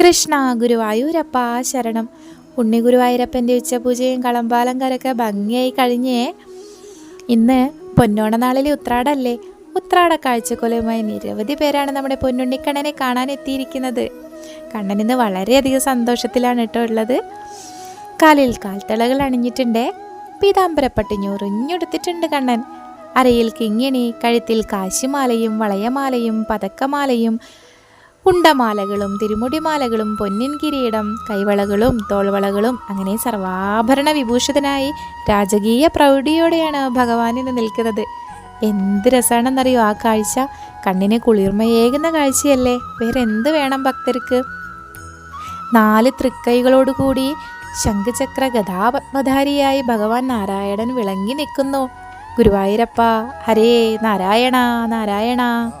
കൃഷ്ണ ഗുരുവായൂരപ്പ ശരണം. ഉണ്ണി ഗുരുവായൂരപ്പന്റെ ഉച്ചപൂജയും കളമ്പാലങ്കരൊക്കെ ഭംഗിയായി കഴിഞ്ഞേ. ഇന്ന് പൊന്നോണ നാളിലെ ഉത്രാടല്ലേ? ഉത്രാട കാഴ്ചക്കൊലയുമായി നിരവധി പേരാണ് നമ്മുടെ പൊന്നുണ്ണിക്കണ്ണനെ കാണാൻ എത്തിയിരിക്കുന്നത്. കണ്ണൻ ഇന്ന് വളരെയധികം സന്തോഷത്തിലാണ് കേട്ടോ ഉള്ളത്. കാലിൽ കാൽത്തളകൾ അണിഞ്ഞിട്ടുണ്ട്. പീതാംബരപ്പട്ട് ഞൊറിഞ്ഞെടുത്തിട്ടുണ്ട് കണ്ണൻ. അരയിൽ കിങ്ങിണി കഴുത്തിൽ കാശിമാലയും വളയമാലയും പതക്കമാലയും ഉണ്ടമാലകളും തിരുമുടിമാലകളും പൊന്നിൻ കിരീടം കൈവളകളും തോൾവളകളും അങ്ങനെ സർവാഭരണ വിഭൂഷിതനായി രാജകീയ പ്രൗഢിയോടെയാണ് ഭഗവാൻ ഇന്ന് നിൽക്കുന്നത്. എന്ത് രസമാണെന്നറിയോ ആ കാഴ്ച? കണ്ണിന് കുളിർമയേകുന്ന കാഴ്ചയല്ലേ? വേറെ എന്ത് വേണം ഭക്തർക്ക്? നാല് തൃക്കൈകളോടുകൂടി ശംഖചക്ര ഗതാപത്മധാരിയായി ഭഗവാൻ നാരായണൻ വിളങ്ങി നിൽക്കുന്നു. ഗുരുവായൂരപ്പ ഹരേ നാരായണ നാരായണ.